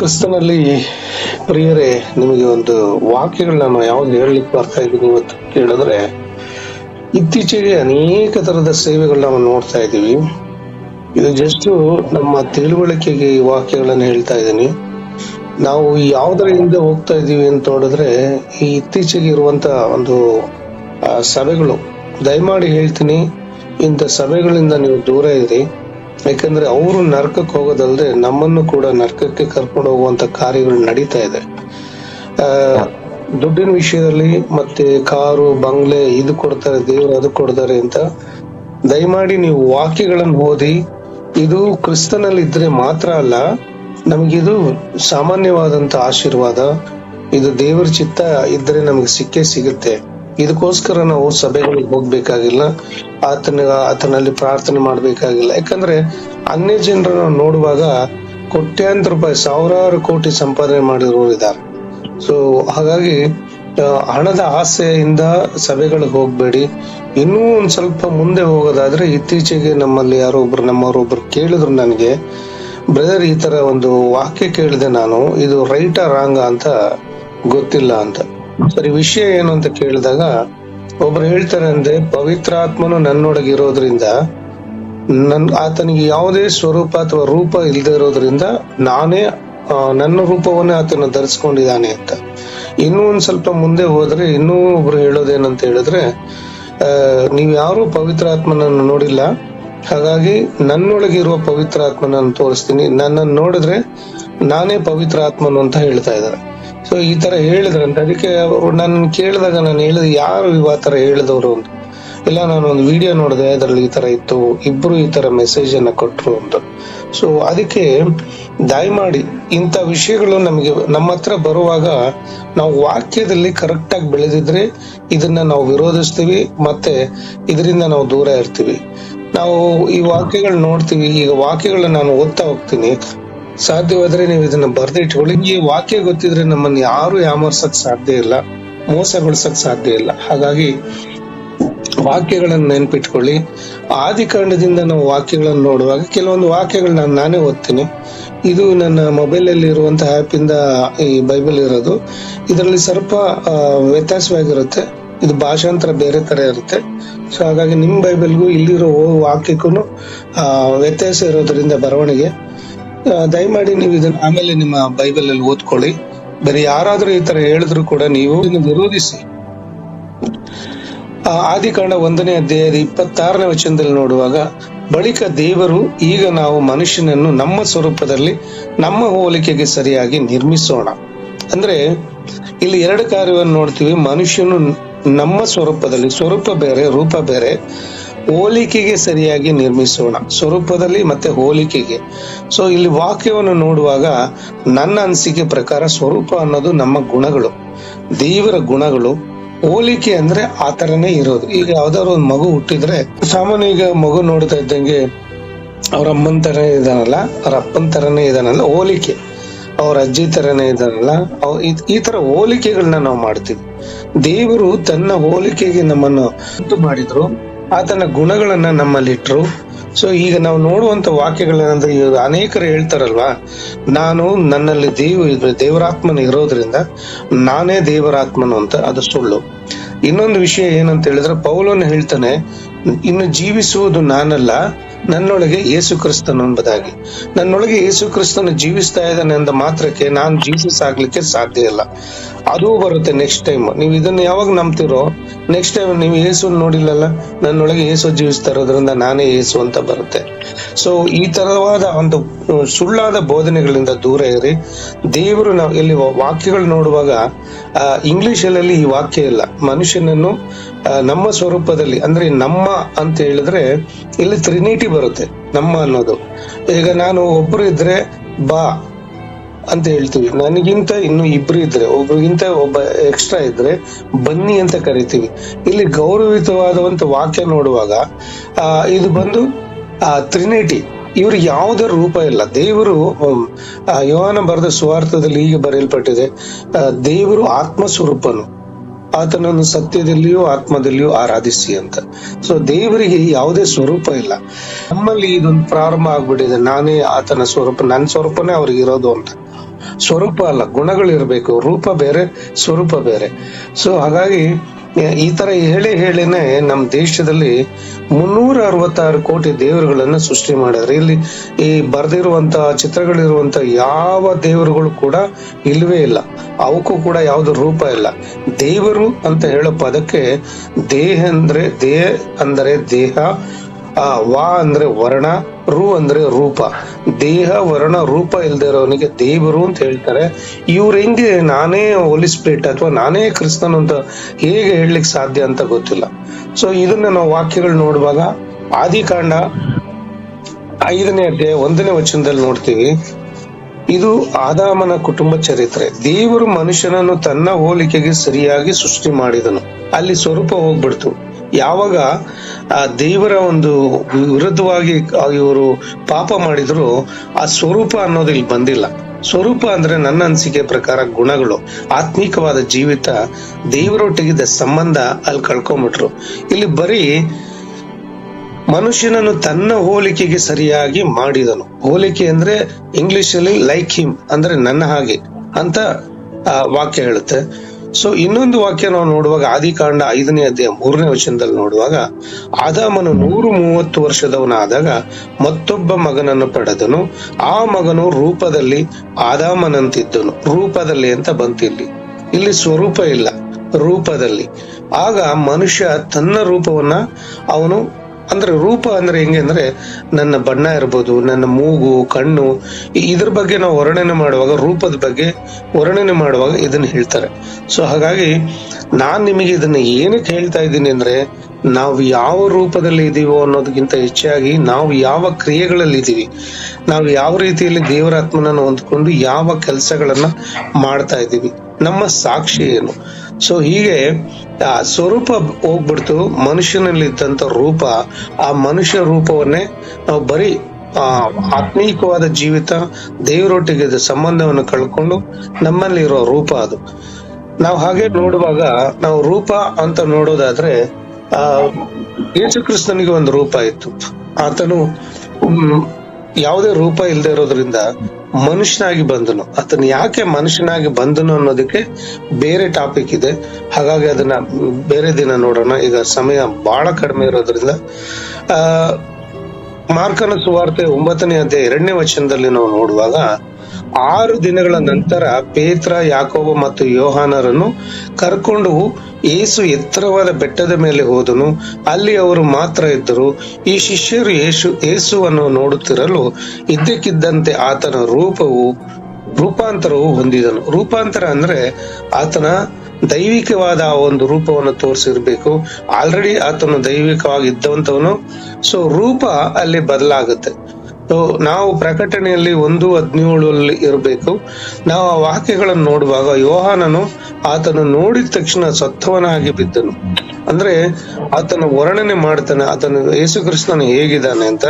ಕ್ರಿಸ್ತನಲ್ಲಿ ಪ್ರಿಯರೇ, ನಿಮಗೆ ಒಂದು ವಾಕ್ಯಗಳು ನಾನು ಯಾವ್ದು ಹೇಳಲಿಕ್ಕೆ ಬರ್ತಾ ಇದ್ದೀನಿ ಇವತ್ತು ಕೇಳಿದ್ರೆ, ಇತ್ತೀಚೆಗೆ ಅನೇಕ ತರದ ಸೇವೆಗಳು ನಾವು ನೋಡ್ತಾ ಇದ್ದೀವಿ. ಇದು ಜಸ್ಟ್ ನಮ್ಮ ತಿಳುವಳಿಕೆಗೆ ಈ ವಾಕ್ಯಗಳನ್ನು ಹೇಳ್ತಾ ಇದ್ದೀನಿ. ನಾವು ಯಾವ್ದರ ಹಿಂದೆ ಹೋಗ್ತಾ ಇದ್ದೀವಿ ಅಂತ ನೋಡಿದ್ರೆ, ಈ ಇತ್ತೀಚೆಗೆ ಇರುವಂತ ಒಂದು ಸಭೆಗಳು, ದಯಮಾಡಿ ಹೇಳ್ತೀನಿ, ಇಂಥ ಸಭೆಗಳಿಂದ ನೀವು ದೂರ ಇರಿ. ಯಾಕಂದ್ರೆ ಅವರು ನರಕಕ್ಕೆ ಹೋಗೋದಲ್ಲದೆ ನಮ್ಮನ್ನು ಕೂಡ ನರಕಕ್ಕೆ ಕರ್ಕೊಂಡು ಹೋಗುವಂತ ಕಾರ್ಯಗಳು ನಡೀತಾ ಇದೆ. ದುಡ್ಡಿನ ವಿಷಯದಲ್ಲಿ ಮತ್ತೆ ಕಾರು, ಬಂಗ್ಲೆ, ಇದು ಕೊಡ್ತಾರೆ, ದೇವರು ಅದು ಕೊಡ್ತಾರೆ ಅಂತ ದಯಮಾಡಿ ನೀವು ವಾಕ್ಯಗಳನ್ನು ಓದಿ, ಇದು ಕ್ರಿಸ್ತನಲ್ಲಿ ಇದ್ರೆ ಮಾತ್ರ ಅಲ್ಲ ನಮಗಿದು ಸಾಮಾನ್ಯವಾದಂತ ಆಶೀರ್ವಾದ, ಇದು ದೇವರ ಚಿತ್ತ ಇದ್ರೆ ನಮಗೆ ಸಿಕ್ಕೇ ಸಿಗುತ್ತೆ. ಇದಕ್ಕೋಸ್ಕರ ನಾವು ಸಭೆಗಳಿಗೆ ಹೋಗ್ಬೇಕಾಗಿಲ್ಲ, ಆತನ, ಆತನಲ್ಲಿ ಪ್ರಾರ್ಥನೆ ಮಾಡ್ಬೇಕಾಗಿಲ್ಲ. ಯಾಕಂದ್ರೆ ಅನ್ಯ ಜನರನ್ನು ನೋಡುವಾಗ ಕೋಟ್ಯಾಂತರ ರೂಪಾಯಿ, ಸಾವಿರಾರು ಕೋಟಿ ಸಂಪಾದನೆ ಮಾಡಿರೋರು ಇದ್ದಾರೆ. ಸೊ ಹಾಗಾಗಿ ಹಣದ ಆಸೆಯಿಂದ ಸಭೆಗಳಿಗೆ ಹೋಗ್ಬೇಡಿ. ಇನ್ನೂ ಒಂದ್ ಸ್ವಲ್ಪ ಮುಂದೆ ಹೋಗೋದಾದ್ರೆ ಇತ್ತೀಚೆಗೆ ನಮ್ಮಲ್ಲಿ ಯಾರೋ ಒಬ್ರು, ನಮ್ಮವರೊಬ್ರು ಕೇಳಿದ್ರು ನನಗೆ. ಬ್ರದರ್, ಈ ತರ ಒಂದು ವಾಕ್ಯ ಕೇಳಿದೆ ನಾನು. ಇದು ರೈಟಾ ರಾಂಗ ಅಂತ ಗೊತ್ತಿಲ್ಲ ಅಂತ. ಸರಿ, ವಿಷಯ ಏನು ಅಂತ ಕೇಳಿದಾಗ, ಒಬ್ರು ಹೇಳ್ತಾರೆ ಅಂದ್ರೆ, ಪವಿತ್ರಾತ್ಮನು ನನ್ನೊಳಗೆ ಇರೋದ್ರಿಂದ ನನ್, ಆತನಿಗೆ ಯಾವುದೇ ಸ್ವರೂಪ ಅಥವಾ ರೂಪ ಇಲ್ಲದೆ ಇರೋದ್ರಿಂದ, ನಾನೇ ನನ್ನ ರೂಪವನ್ನೇ ಆತನ ಧರಿಸ್ಕೊಂಡಿದ್ದಾನೆ ಅಂತ. ಇನ್ನೂ ಒಂದ್ ಸ್ವಲ್ಪ ಮುಂದೆ ಹೋದ್ರೆ, ಇನ್ನೂ ಒಬ್ರು ಹೇಳೋದೇನಂತ ಹೇಳಿದ್ರೆ ನೀವು ನೀವ್ ಯಾರು ಪವಿತ್ರಾತ್ಮನನ್ನು ನೋಡಿಲ್ಲ. ಹಾಗಾಗಿ, ನನ್ನೊಳಗಿರುವ ಪವಿತ್ರಾತ್ಮನನ್ನು ತೋರಿಸ್ತೀನಿ. ನನ್ನನ್ನು ನೋಡಿದ್ರೆ, ನಾನೇ ಪವಿತ್ರಾತ್ಮನು ಅಂತ ಹೇಳ್ತಾ ಇದ್ದಾರೆ. ಸೊ ಈ ತರ ಹೇಳಿದ್ರಂತ. ಅದಕ್ಕೆ ಅವರು ನನ್ನ ಕೇಳಿದಾಗ ನಾನು ಹೇಳಿದ ಯಾರು ಇವ ತರ ಹೇಳಿದವರು ಅಂತ. ಇಲ್ಲ, ನಾನು ಒಂದು ವಿಡಿಯೋ ನೋಡಿದೆ, ಅದರಲ್ಲಿ ಈ ತರ ಇತ್ತು, ಇಬ್ರು ಈ ತರ ಮೆಸೇಜ್ ಅನ್ನ ಕೊಟ್ರು ಅಂತ. ಸೊ ಅದಕ್ಕೆ ದಯಮಾಡಿ ಇಂಥ ವಿಷಯಗಳು ನಮಗೆ, ನಮ್ಮ ಹತ್ರ ಬರುವಾಗ ನಾವು ವಾಕ್ಯದಲ್ಲಿ ಕರೆಕ್ಟ್ ಆಗಿ ಬೆಳೆದಿದ್ರೆ ಇದನ್ನ ನಾವು ವಿರೋಧಿಸ್ತೀವಿ, ಮತ್ತೆ ಇದರಿಂದ ನಾವು ದೂರ ಇರ್ತೀವಿ. ನಾವು ಈ ವಾಕ್ಯಗಳು ನೋಡ್ತೀವಿ, ಈಗ ವಾಕ್ಯಗಳನ್ನ ನಾನು ಓದ್ತಾ ಹೋಗ್ತೀನಿ. ಸಾಧ್ಯವಾದ್ರೆ ನೀವು ಇದನ್ನ ಬರ್ದಿಟ್ಕೊಳ್ಳಿ ಈ ವಾಕ್ಯ ಗೊತ್ತಿದ್ರೆ ನಮ್ಮನ್ನ ಯಾರು ಯಾಮರ್ಸಕ್ ಸಾಧ್ಯ ಇಲ್ಲ, ಮೋಸಗೊಳಿಸಕ್ ಸಾಧ್ಯ ಇಲ್ಲ. ಹಾಗಾಗಿ ವಾಕ್ಯಗಳನ್ನು ನೆನ್ಪಿಟ್ಕೊಳ್ಳಿ. ಆದಿಕಾಂಡದಿಂದ ನಾವು ವಾಕ್ಯಗಳನ್ನು ನೋಡುವಾಗ ಕೆಲವೊಂದು ವಾಕ್ಯಗಳು ನಾನು ಓದ್ತೀನಿ. ಇದು ನನ್ನ ಮೊಬೈಲ್ ಅಲ್ಲಿ ಇರುವಂತಹ ಆಪ್ ಇಂದ ಈ ಬೈಬಲ್ ಇರೋದು. ಇದರಲ್ಲಿ ಸ್ವಲ್ಪ ವ್ಯತ್ಯಾಸವಾಗಿರುತ್ತೆ. ಇದು ಭಾಷಾಂತರ ಬೇರೆ ತರ ಇರುತ್ತೆ. ಸೊ ಹಾಗಾಗಿ ನಿಮ್ ಬೈಬಲ್ಗೂ ಇಲ್ಲಿರೋ ವಾಕ್ಯಕ್ಕೂ ವ್ಯತ್ಯಾಸ ಇರೋದ್ರಿಂದ ಬರವಣಿಗೆ. ದಯಮಾಡಿ ನೀವು ಇದನ್ನ ಆಮೇಲೆ ನಿಮ್ಮ ಬೈಬಲ್ ಅಲ್ಲಿ ಓದ್ಕೊಳ್ಳಿ. ಬರೀ ಯಾರಾದ್ರೂ ಈ ತರ ಹೇಳಿದ್ರು ಕೂಡ ನೀವು ವಿರೋಧಿಸಿ. ಆದಿಕಾಂಡ ಒಂದನೇ ಅಧ್ಯಾಯದ ಇಪ್ಪತ್ತಾರನೇ ವಚನದಲ್ಲಿ ನೋಡುವಾಗ, ಬಳಿಕ ದೇವರು ಈಗ ನಾವು ಮನುಷ್ಯನನ್ನು ನಮ್ಮ ಸ್ವರೂಪದಲ್ಲಿ ನಮ್ಮ ಹೋಲಿಕೆಗೆ ಸರಿಯಾಗಿ ನಿರ್ಮಿಸೋಣ. ಅಂದ್ರೆ, ಇಲ್ಲಿ ಎರಡು ಕಾರ್ಯವನ್ನು ನೋಡ್ತೀವಿ. ಮನುಷ್ಯನು ನಮ್ಮ ಸ್ವರೂಪದಲ್ಲಿ, ಸ್ವರೂಪ ಬೇರೆ, ರೂಪ ಬೇರೆ. ಹೋಲಿಕೆಗೆ ಸರಿಯಾಗಿ ನಿರ್ಮಿಸೋಣ. ಸ್ವರೂಪದಲ್ಲಿ ಮತ್ತೆ ಹೋಲಿಕೆಗೆ. ಸೊ ಇಲ್ಲಿ ವಾಕ್ಯವನ್ನು ನೋಡುವಾಗ ನನ್ನ ಅನಿಸಿಕೆ ಪ್ರಕಾರ ಸ್ವರೂಪ ಅನ್ನೋದು ನಮ್ಮ ಗುಣಗಳು. ದೇವರ ಗುಣಗಳು. ಹೋಲಿಕೆ ಅಂದ್ರೆ ಆ ತರನೇ ಇರೋದು. ಈಗ ಯಾವ್ದಾದ್ರು ಒಂದು ಮಗು ಹುಟ್ಟಿದ್ರೆ, ಸಾಮಾನ್ಯ ಈಗ ಮಗು ನೋಡ್ತಾ ಇದ್ದಂಗೆ ಅವ್ರ ಅಮ್ಮನ ತರನೇ ಇದಾನಲ್ಲ ಅವ್ರ ಅಪ್ಪನ ತರನೇ ಇದಾನಲ್ಲ ಹೋಲಿಕೆ. ಅವ್ರ ಅಜ್ಜಿ ತರನೇ ಇದಾನಲ್ಲ ಈ- ತರ ಹೋಲಿಕೆಗಳನ್ನ ನಾವು ಮಾಡ್ತೀವಿ. ದೇವರು ತನ್ನ ಹೋಲಿಕೆಗೆ ನಮ್ಮನ್ನು ಮಾಡಿದ್ರು. ಆತನ ಗುಣಗಳನ್ನ ನಮ್ಮಲ್ಲಿಟ್ರು ಸೊ ಈಗ ನಾವು ನೋಡುವಂತ ವಾಕ್ಯಗಳೇನಂದ್ರೆ ಅನೇಕರು ಹೇಳ್ತಾರಲ್ವಾ? ನಾನು ನನ್ನಲ್ಲಿ ದೇವ ದೇವರಾತ್ಮನ ಇರೋದ್ರಿಂದ ನಾನೇ ದೇವರಾತ್ಮನು ಅಂತ ಅದು ಸುಳ್ಳು. ಇನ್ನೊಂದು ವಿಷಯ ಏನಂತ ಹೇಳಿದ್ರೆ, ಪೌಲನ್ ಹೇಳ್ತಾನೆ, ಇನ್ನು ಜೀವಿಸುವುದು ನಾನಲ್ಲ ನನ್ನೊಳಗೆ ಯೇಸು ಕ್ರಿಸ್ತನು ಎಂಬುದಾಗಿ. ನನ್ನೊಳಗೆ ಯೇಸು ಕ್ರಿಸ್ತನು ಜೀವಿಸ್ತಾ ಇದ್ದಾನೆ ಅಂದ ಮಾತ್ರಕ್ಕೆ ನಾನು ಜೀಸಸ್ ಆಗ್ಲಿಕ್ಕೆ ಸಾಧ್ಯ ಇಲ್ಲ. ಅದು ಬರುತ್ತೆ ನೆಕ್ಸ್ಟ್ ಟೈಮ್ ನೀವು ಇದನ್ನ ಯಾವಾಗ ನಂಬ್ತಿರೋ ನೆಕ್ಸ್ಟ್ ಟೈಮ್ ನೀವು ಯೇಸು ನೋಡಿಲ್ಲಲ್ಲ, ನನ್ನೊಳಗೆ ಯೇಸು ಜೀವಿಸ್ತಾ ಇರೋದ್ರಿಂದ ನಾನೇ ಯೇಸು ಅಂತ ಬರುತ್ತೆ. ಸೊ ಈ ತರವಾದ ಒಂದು ಸುಳ್ಳಾದ ಬೋಧನೆಗಳಿಂದ ದೂರ ಇರಿ. ದೇವರು ನಾವು ಇಲ್ಲಿ ವಾಕ್ಯಗಳು ನೋಡುವಾಗ ಇಂಗ್ಲಿಷ್ ಅಲ್ಲಿ ಈ ವಾಕ್ಯ ಇಲ್ಲ. ಮನುಷ್ಯನನ್ನು ನಮ್ಮ ಸ್ವರೂಪದಲ್ಲಿ, ಅಂದ್ರೆ ನಮ್ಮ ಅಂತ ಹೇಳಿದ್ರೆ ಇಲ್ಲಿ ತ್ರಿನಿಟಿ ಬರುತ್ತೆ, ನಮ್ಮ ಅನ್ನೋದು. ಈಗ ನಾನು ಒಬ್ರು ಇದ್ರೆ ಬಾ ಅಂತ ಹೇಳ್ತೀವಿ. ನನಗಿಂತ ಇನ್ನು ಇಬ್ರು ಇದ್ರೆ, ಒಬ್ರಿಗಿಂತ ಒಬ್ಬ ಎಕ್ಸ್ಟ್ರಾ ಇದ್ರೆ ಬನ್ನಿ ಅಂತ ಕರಿತೀವಿ. ಇಲ್ಲಿ ಗೌರವಿತವಾದ ಒಂದು ವಾಕ್ಯ ನೋಡುವಾಗ ಇದು ಬಂದು, ಆ, ತ್ರಿನಿಟಿ. ಇವ್ರಿಗೆ ಯಾವುದೇ ರೂಪ ಇಲ್ಲ. ದೇವರು ಯೋಹಾನ ಬರೆದ ಸುವಾರ್ಥದಲ್ಲಿ ಹೀಗೆ ಬರೆಯಲ್ಪಟ್ಟಿದೆ ದೇವರು ಆತ್ಮ ಸ್ವರೂಪನು ಆತನನ್ನು ಸತ್ಯದಲ್ಲಿಯೂ ಆತ್ಮದಲ್ಲಿಯೂ ಆರಾಧಿಸಿ ಅಂತ. ಸೊ ದೇವರಿಗೆ ಯಾವುದೇ ಸ್ವರೂಪ ಇಲ್ಲ. ನಮ್ಮಲ್ಲಿ ಇದೊಂದು ಪ್ರಾರಂಭ ಆಗ್ಬಿಟ್ಟಿದೆ. ನಾನೇ ಆತನ ಸ್ವರೂಪ ನನ್ನ ಸ್ವರೂಪನೇ ಅವ್ರಿಗೆ ಇರೋದು ಅಂತ. ಸ್ವರೂಪ ಅಲ್ಲ, ಗುಣಗಳಿರಬೇಕು. ರೂಪ ಬೇರೆ, ಸ್ವರೂಪ ಬೇರೆ. ಸೊ ಹಾಗಾಗಿ ಈ ತರ ಹೇಳಿ ಹೇಳಿನೇ ನಮ್ಮ ದೇಶದಲ್ಲಿ ಮುನ್ನೂರ ಅರವತ್ತಾರು ಕೋಟಿ ದೇವರುಗಳನ್ನ ಸೃಷ್ಟಿ ಮಾಡಿದ್ರೆ. ಇಲ್ಲಿ ಈ ಬರ್ದಿರುವಂತ, ಚಿತ್ರಗಳಿರುವಂತ ಯಾವ ದೇವರುಗಳು ಕೂಡ ಇಲ್ವೇ ಇಲ್ಲ. ಅವಕ್ಕೂ ಕೂಡ ಯಾವ್ದು ರೂಪ ಇಲ್ಲ. ದೇವರು ಅಂತ ಹೇಳೋ ಪದಕ್ಕೆ ದೇಹ ಅಂದ್ರೆ, ದೇಹ ಅಂದರೆ ದೇಹ ಆ ವಾ ಅಂದ್ರೆ ವರ್ಣ, ರು ಅಂದ್ರೆ ರೂಪ. ದೇಹ, ವರ್ಣ, ರೂಪ ಇಲ್ದೆ ಇರೋನಿಗೆ ದೇವರು ಅಂತ ಹೇಳ್ತಾರೆ. ಇವ್ರ ನಾನೇ ಹೋಲಿಸ್ಬಿಟ್ ಅಥವಾ ನಾನೇ ಕ್ರಿಸ್ತನ್ ಅಂತ ಹೇಗೆ ಹೇಳಲಿಕ್ಕೆ ಸಾಧ್ಯ ಅಂತ ಗೊತ್ತಿಲ್ಲ. ಸೊ ಇದನ್ನ ನಾವು ವಾಕ್ಯಗಳು ನೋಡುವಾಗ ಆದಿಕಾಂಡ ಐದನೇ ಅಧ್ಯಾಯ ಒಂದನೇ ವಚನದಲ್ಲಿ ನೋಡ್ತೀವಿ. ಇದು ಆದಾಮನ ಕುಟುಂಬ ಚರಿತ್ರೆ. ದೇವರು ಮನುಷ್ಯನನ್ನು ತನ್ನ ಹೋಲಿಕೆಗೆ ಸರಿಯಾಗಿ ಸೃಷ್ಟಿ ಮಾಡಿದನು. ಅಲ್ಲಿ ಸ್ವರೂಪ ಹೋಗ್ಬಿಡ್ತು. ಯಾವಾಗ, ಆ, ದೇವರ ಒಂದು ವಿರುದ್ಧವಾಗಿ ಇವರು ಪಾಪ ಮಾಡಿದ್ರು, ಆ ಸ್ವರೂಪ ಅನ್ನೋದು ಇಲ್ಲಿ ಬಂದಿಲ್ಲ. ಸ್ವರೂಪ ಅಂದ್ರೆ ನನ್ನ ಅನಿಸಿಕೆ ಪ್ರಕಾರ ಗುಣಗಳು, ಆತ್ಮಿಕವಾದ ಜೀವಿತ ದೇವರೊಟ್ಟಿಗಿದ್ದ ಸಂಬಂಧ ಅಲ್ಲಿ ಕಳ್ಕೊಂಡ್ಬಿಟ್ರು ಇಲ್ಲಿ ಬರೀ ಮನುಷ್ಯನನ್ನು ತನ್ನ ಹೋಲಿಕೆಗೆ ಸರಿಯಾಗಿ ಮಾಡಿದನು. ಹೋಲಿಕೆ ಅಂದ್ರೆ ಇಂಗ್ಲಿಷ್ ಅಲ್ಲಿ ಲೈಕ್ ಹಿಮ್ ಅಂದ್ರೆ ನನ್ನ ಹಾಗೆ ಅಂತ ವಾಕ್ಯ ಹೇಳುತ್ತೆ. ಸೊ ಇನ್ನೊಂದು ವಾಕ್ಯ ನಾವು ನೋಡುವಾಗ ಆದಿಕಾಂಡ ಐದನೇ ಅಧ್ಯಾಯ ಮೂರನೇ ವಚನದಲ್ಲಿ ನೋಡುವಾಗ, ಆದಾಮನು ನೂರು ಮೂವತ್ತು ವರ್ಷದವನಾದಾಗ ಮತ್ತೊಬ್ಬ ಮಗನನ್ನು ಪಡೆದನು. ಆ ಮಗನು ರೂಪದಲ್ಲಿ ಆದಾಮನಂತಿದ್ದನು. ರೂಪದಲ್ಲಿ ಅಂತ ಬಂತಿಲ್ಲಿ. ಇಲ್ಲಿ ಸ್ವರೂಪ ಇಲ್ಲ. ರೂಪದಲ್ಲಿ. ಆಗ ಮನುಷ್ಯ ತನ್ನ ರೂಪವನ್ನ ಅವನು ಅಂದ್ರೆ ರೂಪ ಅಂದ್ರೆ ಹೆಂಗೆ ಅಂದ್ರೆ ನನ್ನ ಬಣ್ಣ ಇರ್ಬೋದು, ನನ್ನ ಮೂಗು, ಕಣ್ಣು ಇದ್ರ ಬಗ್ಗೆ ನಾವು ವರ್ಣನೆ ಮಾಡುವಾಗ, ರೂಪದ ಬಗ್ಗೆ ವರ್ಣನೆ ಮಾಡುವಾಗ ಇದನ್ನ ಹೇಳ್ತಾರೆ. ಸೊ ಹಾಗಾಗಿ ನಾನು ನಿಮಗೆ ಇದನ್ನ ಏನಕ್ಕೆ ಹೇಳ್ತಾ ಇದ್ದೀನಿ ಅಂದ್ರೆ, ನಾವು ಯಾವ ರೂಪದಲ್ಲಿ ಇದೀವೋ ಅನ್ನೋದಕ್ಕಿಂತ ಹೆಚ್ಚಾಗಿ ನಾವು ಯಾವ ಕ್ರಿಯೆಗಳಲ್ಲಿ ಇದೀವಿ, ನಾವು ಯಾವ ರೀತಿಯಲ್ಲಿ ದೇವರ ಆತ್ಮನನ್ನು ಹೊಂದ್ಕೊಂಡು ಯಾವ ಕೆಲಸಗಳನ್ನ ಮಾಡ್ತಾ ಇದ್ದೀವಿ ನಮ್ಮ ಸಾಕ್ಷಿ ಏನು? ಸೊ ಹೀಗೆ, ಆ ಸ್ವರೂಪ ಹೋಗ್ಬಿಡ್ತು ಮನುಷ್ಯನಲ್ಲಿ ಇದ್ದಂತ ರೂಪ. ಆ ಮನುಷ್ಯ ರೂಪವನ್ನೇ ನಾವು ಬರೀ, ಆ, ಆತ್ಮೀಕವಾದ ಜೀವಿತ, ದೇವರೊಟ್ಟಿಗೆ ಸಂಬಂಧವನ್ನು ಕಳ್ಕೊಂಡು ನಮ್ಮಲ್ಲಿ ಇರೋ ರೂಪ ಅದು. ನಾವು ಹಾಗೆ ನೋಡುವಾಗ, ನಾವು ರೂಪ ಅಂತ ನೋಡೋದಾದ್ರೆ, ಆ ಯೇಸು ಕ್ರಿಸ್ತನಿಗೆ ಒಂದು ರೂಪ ಇತ್ತು. ಆತನು ಯಾವುದೇ ರೂಪ ಇಲ್ಲದೆ ಇರೋದ್ರಿಂದ ಮನುಷ್ಯನಾಗಿ ಬಂದನು. ಆತನು ಯಾಕೆ ಮನುಷ್ಯನಾಗಿ ಬಂದನು ಅನ್ನೋದಕ್ಕೆ ಬೇರೆ ಟಾಪಿಕ್ ಇದೆ. ಹಾಗಾಗಿ ಅದನ್ನ ಬೇರೆ ದಿನ ನೋಡೋಣ. ಈಗ ಸಮಯ ಬಹಳ ಕಡಿಮೆ ಇರೋದ್ರಿಂದ, ಆ, ಮಾರ್ಕನ ಸುವಾರ್ತೆ ಒಂಬತ್ತನೇ ಅಧ್ಯಾಯ ಎರಡನೇ ವಚನದಲ್ಲಿ ನಾವು ನೋಡುವಾಗ ಆರು ದಿನಗಳ ನಂತರ ಪೇತ್ರ, ಯಾಕೋಬ ಮತ್ತು ಯೋಹಾನರನ್ನು ಕರ್ಕೊಂಡು ಏಸು ಎತ್ತರವಾದ ಬೆಟ್ಟದ ಮೇಲೆ ಹೋದನು. ಅಲ್ಲಿ ಅವರು ಮಾತ್ರ ಇದ್ದರು. ಈ ಶಿಷ್ಯರು ಯೇಸು ಏಸುವನ್ನು ನೋಡುತ್ತಿರಲು ಇದ್ದಕ್ಕಿದ್ದಂತೆ ಆತನ ರೂಪವು, ರೂಪಾಂತರವು ಹೊಂದಿದನು. ರೂಪಾಂತರ ಅಂದ್ರೆ ಆತನ ದೈವಿಕವಾದ ಒಂದು ರೂಪವನ್ನು ತೋರಿಸಿರ್ಬೇಕು. ಆಲ್ರೆಡಿ ಆತನು ದೈವಿಕವಾಗಿ ಇದ್ದಂತವನು ಸೊ ರೂಪ ಅಲ್ಲಿ ಬದಲಾಗುತ್ತೆ. ನಾವು ಪ್ರಕಟಣೆಯಲ್ಲಿ ಒಂದು ಹದಿನೇಳಲ್ಲಿ ಇರಬೇಕು. ನಾವು ಆ ವಾಕ್ಯಗಳನ್ನು ನೋಡುವಾಗ ಯೋಹಾನನು ಆತನು ನೋಡಿದ ತಕ್ಷಣ ಸತ್ವನಾಗಿ ಬಿದ್ದನು. ಅಂದ್ರೆ ಆತನ ವರ್ಣನೆ ಮಾಡ್ತಾನೆ, ಆತನು ಯೇಸು ಹೇಗಿದ್ದಾನೆ ಅಂತ.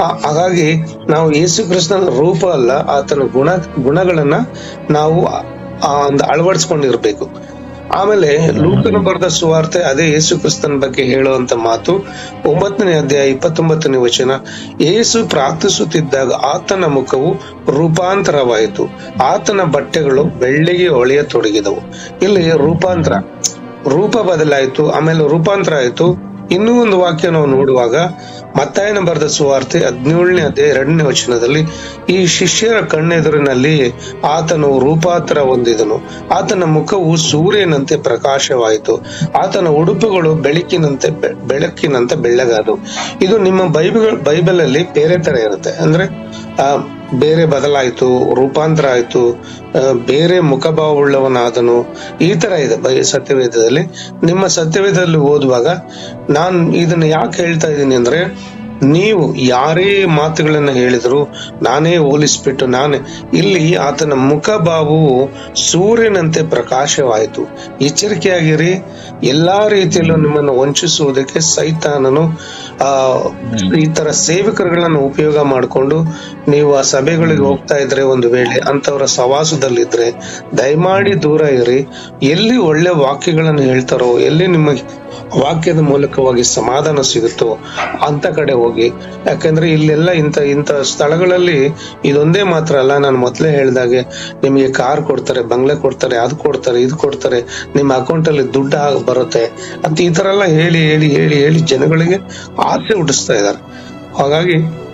ಹಾಗಾಗಿ ನಾವು ಯೇಸು ಕ್ರಿಸ್ತನ ರೂಪ ಅಲ್ಲ, ಆತನ ಗುಣ, ಗುಣಗಳನ್ನ ನಾವು ಅಳವಡಿಸ್ಕೊಂಡಿರ್ಬೇಕು. ಆಮೇಲೆ ಲೂಕನು ಬರೆದ ಸುವಾರ್ತೆ ಅದೇ ಯೇಸು ಕ್ರಿಸ್ತನ ಬಗ್ಗೆ ಹೇಳುವಂತ ಮಾತು ಒಂಬತ್ತನೇ ಅಧ್ಯಾಯ ಇಪ್ಪತ್ತೊಂಬತ್ತನೇ ವಚನ. ಯೇಸು ಪ್ರಾರ್ಥಿಸುತ್ತಿದ್ದಾಗ ಆತನ ಮುಖವು ರೂಪಾಂತರವಾಯಿತು. ಆತನ ಬಟ್ಟೆಗಳು ಬೆಳ್ಳಿಗೆ ಹೊಳೆಯತೊಡಗಿದವು. ಇಲ್ಲಿ ರೂಪಾಂತರ. ರೂಪ ಬದಲಾಯಿತು, ಆಮೇಲೆ ರೂಪಾಂತರ ಆಯಿತು. ಇನ್ನೂ ಒಂದು ವಾಕ್ಯ ನಾವು ನೋಡುವಾಗ ಮತ್ತಾಯನ ಬರೆದ ಸುವಾರ್ತೆ ಹದಿನೇಳನೇ ಅಧ್ಯಾಯ ಎರಡನೇ ವಚನದಲ್ಲಿ, ಈ ಶಿಷ್ಯರ ಕಣ್ಣೆದುರಿನಲ್ಲಿ ಆತನು ರೂಪಾಂತರ ಹೊಂದಿದನು. ಆತನ ಮುಖವು ಸೂರ್ಯನಂತೆ ಪ್ರಕಾಶವಾಯಿತು. ಆತನ ಉಡುಪುಗಳು ಬೆಳಕಿನಂತೆ ಬೆಳಕಿನಂತೆ ಬೆಳ್ಳಗಾದವು. ಇದು ನಿಮ್ಮ ಬೈಬಲ್ ಬೈಬಲ್ ಅಲ್ಲಿ ಬೇರೆ ತರ ಇರುತ್ತೆ. ಅಂದ್ರೆ, ಆ ಬೇರೆ ಬದಲಾಯಿತು, ರೂಪಾಂತರ ಆಯ್ತು ಬೇರೆ ಮುಖಭಾವವುಳ್ಳವನಾದನು. ಈ ತರ ಇದೆ ಬೈ ಸತ್ಯವೇದದಲ್ಲಿ. ನಿಮ್ಮ ಸತ್ಯವೇದದಲ್ಲಿ ಓದುವಾಗ ನಾನ್ ಇದನ್ನ ಯಾಕೆ ಹೇಳ್ತಾ ಇದ್ದೀನಿ ಅಂದ್ರೆ ನೀವು ಯಾರೇ ಮಾತುಗಳನ್ನ ಹೇಳಿದ್ರು ನಾನೇ ಹೋಲಿಸ್ಬಿಟ್ಟು ನಾನೇ ಇಲ್ಲಿ ಆತನ ಮುಖಭಾವವು ಸೂರ್ಯನಂತೆ ಪ್ರಕಾಶವಾಯಿತು. ಎಚ್ಚರಿಕೆಯಾಗಿರಿ. ಎಲ್ಲಾ ರೀತಿಯಲ್ಲೂ ನಿಮ್ಮನ್ನು ವಂಚಿಸುವುದಕ್ಕೆ ಸೈತಾನನು, ಆ, ಈ ತರ ಸೇವಕರುಗಳನ್ನು ಉಪಯೋಗ ಮಾಡಿಕೊಂಡು ನೀವು ಆ ಸಭೆಗಳಿಗೆ ಹೋಗ್ತಾ ಇದ್ರೆ ಒಂದು ವೇಳೆ ಅಂತವರ ಸವಾಸದಲ್ಲಿದ್ರೆ, ದಯಮಾಡಿ ದೂರ ಇರಿ. ಎಲ್ಲಿ ಒಳ್ಳೆ ವಾಕ್ಯಗಳನ್ನು ಹೇಳ್ತಾರೋ, ಎಲ್ಲಿ ನಿಮಗೆ ವಾಕ್ಯದ ಮೂಲಕವಾಗಿ ಸಮಾಧಾನ ಸಿಗುತ್ತೋ ಅಂತ ಕಡೆ ಹೋಗಿ. ಯಾಕಂದ್ರೆ ಇಲ್ಲೆಲ್ಲ ಇಂಥ ಇಂಥ ಸ್ಥಳಗಳಲ್ಲಿ ಇದೊಂದೇ ಮಾತ್ರ ಅಲ್ಲ, ನಾನು ಮೊದಲೇ ಹೇಳಿದಾಗೆ ನಿಮಗೆ ಕಾರ್ ಕೊಡ್ತಾರೆ, ಬಂಗ್ಲೆ ಕೊಡ್ತಾರೆ, ಅದು ಕೊಡ್ತಾರೆ, ಇದು ಕೊಡ್ತಾರೆ, ನಿಮ್ಮ ಅಕೌಂಟ್ ಅಲ್ಲಿ ದುಡ್ಡು ಬರುತ್ತೆ ಅಂತ ಈ ತರ ಎಲ್ಲ ಹೇಳಿ ಹೇಳಿ ಹೇಳಿ ಹೇಳಿ ಜನಗಳಿಗೆ ಆಸೆ ಹುಟ್ಟಿಸ್ತಾ ಇದ್ದಾರೆ. ಹಾಗಾಗಿ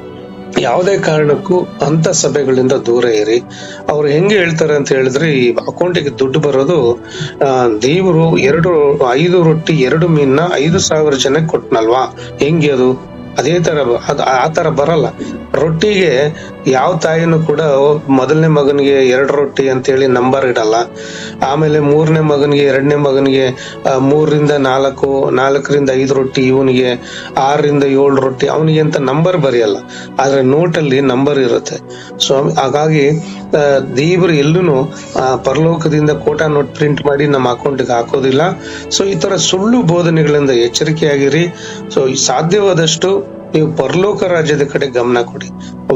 ಯಾವುದೇ ಕಾರಣಕ್ಕೂ ಅಂತ ಸಭೆಗಳಿಂದ ದೂರ ಇರಿ. ಅವ್ರು ಹೆಂಗೆ ಹೇಳ್ತಾರೆ ಅಂತ ಹೇಳಿದ್ರೆ ಈ ಅಕೌಂಟಿಗೆ ದುಡ್ಡು ಬರೋದು ದೇವರು ಎರಡು, ಐದು ರೊಟ್ಟಿ, ಎರಡು ಮೀನ್ನ ಐದು ಸಾವಿರ ಜನಕ್ಕೆ ಕೊಟ್ನಲ್ವಾ? ಹೆಂಗೆ ಅದು? ಅದೇ ತರ ಆ ತರ ಬರಲ್ಲ. ರೊಟ್ಟಿಗೆ ಯಾವ ತಾಯಿನೂ ಕೂಡ ಮೊದಲನೇ ಮಗನಿಗೆ ಎರಡು ರೊಟ್ಟಿ ಅಂತ ಹೇಳಿ ನಂಬರ್ ಇಡಲ್ಲ. ಆಮೇಲೆ ಮೂರನೇ ಮಗನಿಗೆ, ಎರಡನೇ ಮಗನಿಗೆ ಮೂರರಿಂದ ನಾಲ್ಕು, ನಾಲ್ಕರಿಂದ ಐದು ರೊಟ್ಟಿ, ಇವನಿಗೆ ಆರರಿಂದ ಏಳು ರೊಟ್ಟಿ, ಅವನಿಗೆ ಅಂತ ನಂಬರ್ ಬರೆಯಲ್ಲ. ಆದ್ರೆ ನೋಟಲ್ಲಿ ನಂಬರ್ ಇರುತ್ತೆ. ಸ್ವಾಮಿ, ಹಾಗಾಗಿ ದೇವರು ಎಲ್ಲೂ ಪರಲೋಕದಿಂದ ಕೋಟಾ ನೋಟ್ ಪ್ರಿಂಟ್ ಮಾಡಿ ನಮ್ಮ ಅಕೌಂಟ್ಗೆ ಹಾಕೋದಿಲ್ಲ. ಸೊ ಈ ತರ ಸುಳ್ಳು ಬೋಧನೆಗಳಿಂದ ಎಚ್ಚರಿಕೆಯಾಗಿರಿ. ಸೊ ಸಾಧ್ಯವಾದಷ್ಟು ನೀವು ಪರಲೋಕ ರಾಜ್ಯದ ಕಡೆ ಗಮನ ಕೊಡಿ.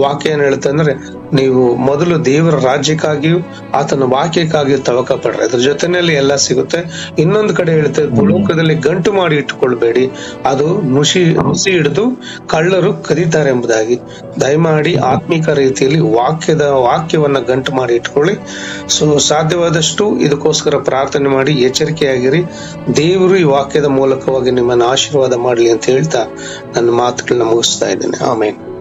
ವಾಕ್ಯ ಹೇಳುತ್ತೆ ನೀವು ಮೊದಲು ದೇವರ ರಾಜ್ಯಕ್ಕಾಗಿಯೂ ಆತನ ವಾಕ್ಯಕ್ಕಾಗಿಯೂ ತವಕ ಪಡ್ರಿ ಅದ್ರ ಜೊತೆನಲ್ಲಿ ಎಲ್ಲ ಸಿಗುತ್ತೆ. ಇನ್ನೊಂದು ಕಡೆ ಹೇಳುತ್ತೆ, ಭೂಲೋಕದಲ್ಲಿ ಗಂಟು ಮಾಡಿ ಇಟ್ಟುಕೊಳ್ಬೇಡಿ. ಅದು ನುಸಿ ನುಸಿ ಹಿಡಿದು ಕಳ್ಳರು ಕದೀತಾರೆ ಎಂಬುದಾಗಿ. ದಯಮಾಡಿ ಆತ್ಮಿಕ ರೀತಿಯಲ್ಲಿ ವಾಕ್ಯದ, ವಾಕ್ಯವನ್ನ ಗಂಟು ಮಾಡಿ ಇಟ್ಕೊಳ್ಳಿ ಸೊ, ಸಾಧ್ಯವಾದಷ್ಟು ಇದಕ್ಕೋಸ್ಕರ ಪ್ರಾರ್ಥನೆ ಮಾಡಿ, ಎಚ್ಚರಿಕೆಯಾಗಿರಿ. ದೇವರು ಈ ವಾಕ್ಯದ ಮೂಲಕವಾಗಿ ನಿಮ್ಮನ್ನು ಆಶೀರ್ವಾದ ಮಾಡಲಿ ಅಂತ ಹೇಳ್ತಾ ನನ್ನ ಮಾತುಗಳನ್ನ ಮುಗಿಸ್ತಾ ಇದ್ದೇನೆ. ಆಮೇಲೆ